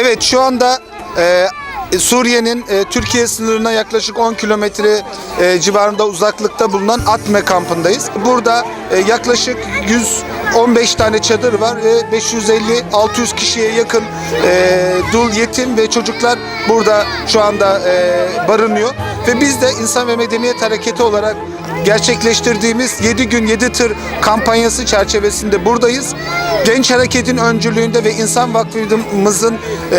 Evet şu anda e, Suriye'nin e, Türkiye sınırına yaklaşık 10 kilometre e, civarında uzaklıkta bulunan Atme kampındayız. Burada e, yaklaşık 115 tane çadır var ve 550-600 kişiye yakın e, dul yetim ve çocuklar burada şu anda e, barınıyor. Ve biz de İnsan ve Medeniyet Hareketi olarak gerçekleştirdiğimiz 7 gün 7 tır kampanyası çerçevesinde buradayız. Genç Hareket'in öncülüğünde ve İnsan Vakfımızın e,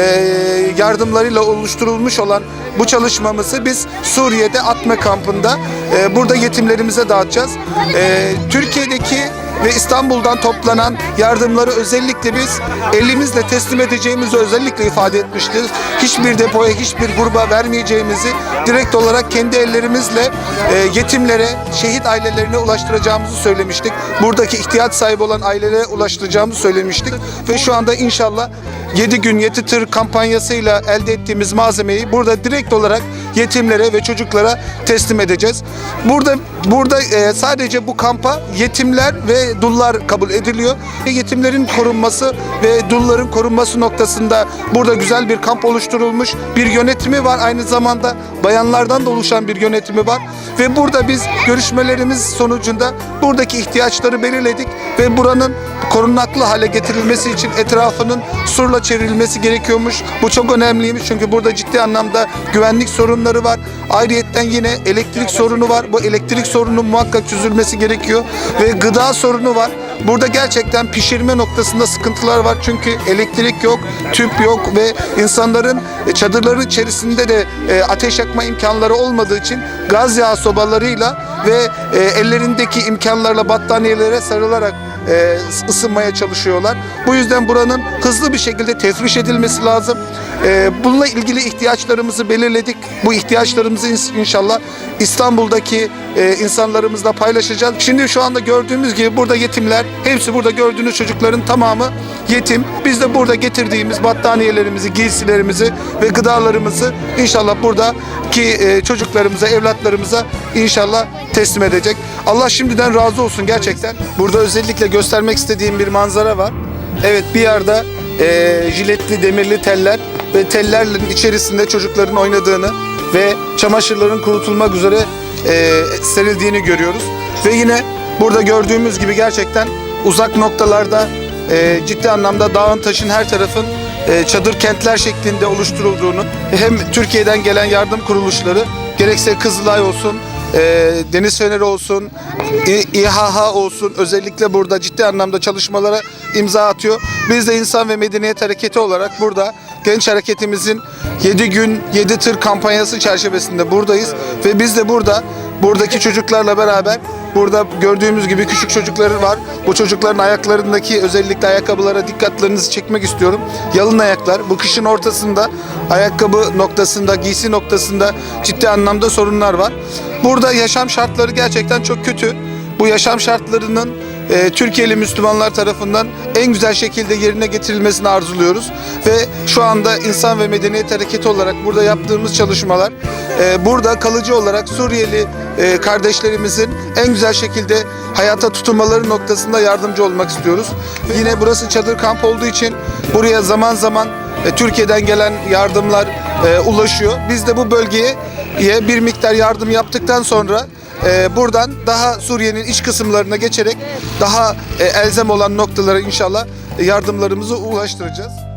yardımlarıyla oluşturulmuş olan bu çalışmamızı biz Suriye'de Atme kampında e, burada yetimlerimize dağıtacağız. E, Türkiye'deki ve İstanbul'dan toplanan yardımları özellikle biz elimizle teslim edeceğimizi özellikle ifade etmiştir. Hiçbir depoya, hiçbir gruba vermeyeceğimizi direkt olarak kendi ellerimizle e, yetimlere, şehit ailelerine ulaştıracağımızı söylemiştik. Buradaki ihtiyaç sahibi olan ailelere ulaştıracağımızı söylemiştik. Ve şu anda inşallah 7 gün 7 tır kampanyasıyla elde ettiğimiz malzemeyi burada direkt olarak yetimlere ve çocuklara teslim edeceğiz. Burada burada e, sadece bu kampa yetimler ve dullar kabul ediliyor. Yetimlerin korunması ve dulların korunması noktasında burada güzel bir kamp oluşturulmuş. Bir yönetimi var aynı zamanda bayanlardan da oluşan bir yönetimi var ve burada biz görüşmelerimiz sonucunda buradaki ihtiyaçları belirledik ve buranın korunaklı hale getirilmesi için etrafının surla çevrilmesi gerekiyormuş. Bu çok önemliymiş çünkü burada ciddi anlamda güvenlik sorunları var. Ayrıyetten yine elektrik sorunu var. Bu elektrik sorunun muhakkak çözülmesi gerekiyor ve gıda sorunu var. Burada gerçekten pişirme noktasında sıkıntılar var çünkü elektrik yok, tüp yok ve insanların e, çadırların içerisinde de e, ateş yakma imkanları olmadığı için gaz yağı sobalarıyla ve e, ellerindeki imkanlarla battaniyelere sarılarak e, ısınmaya çalışıyorlar. Bu yüzden buranın hızlı bir şekilde tefriş edilmesi lazım. E, bununla ilgili ihtiyaçlarımızı belirledik. Bu ihtiyaçlarımızı inşallah İstanbul'daki e, insanlarımızla paylaşacağız. Şimdi şu anda gördüğümüz gibi burada yetimler, hepsi burada gördüğünüz çocukların tamamı yetim. Biz de burada getirdiğimiz battaniyelerimizi, giysilerimizi ve gıdalarımızı inşallah buradaki e, çocuklarımıza, evlatlarımıza inşallah teslim edecek. Allah şimdiden razı olsun gerçekten. Burada özellikle göstermek istediğim bir manzara var. Evet bir yerde e, jiletli demirli teller ve tellerin içerisinde çocukların oynadığını ve çamaşırların kurutulmak üzere e, serildiğini görüyoruz. Ve yine burada gördüğümüz gibi gerçekten uzak noktalarda e, ciddi anlamda dağın taşın her tarafın e, çadır kentler şeklinde oluşturulduğunu hem Türkiye'den gelen yardım kuruluşları gerekse Kızılay olsun, e, Deniz Feneri olsun, İHH olsun özellikle burada ciddi anlamda çalışmalara imza atıyor. Biz de İnsan ve Medeniyet Hareketi olarak burada genç hareketimizin 7 gün 7 tır kampanyası çerçevesinde buradayız ve biz de burada buradaki çocuklarla beraber burada gördüğümüz gibi küçük çocukları var. Bu çocukların ayaklarındaki özellikle ayakkabılara dikkatlerinizi çekmek istiyorum. Yalın ayaklar. Bu kışın ortasında ayakkabı noktasında, giysi noktasında ciddi anlamda sorunlar var. Burada yaşam şartları gerçekten çok kötü. Bu yaşam şartlarının e, Türkiye'li Müslümanlar tarafından en güzel şekilde yerine getirilmesini arzuluyoruz. Ve şu anda İnsan ve Medeniyet Hareketi olarak burada yaptığımız çalışmalar e, burada kalıcı olarak Suriyeli e, kardeşlerimizin en güzel şekilde hayata tutunmaları noktasında yardımcı olmak istiyoruz. Yine burası çadır kamp olduğu için buraya zaman zaman e, Türkiye'den gelen yardımlar e, ulaşıyor. Biz de bu bölgeye bir miktar yardım yaptıktan sonra e, buradan daha Suriye'nin iç kısımlarına geçerek daha elzem olan noktalara inşallah yardımlarımızı ulaştıracağız.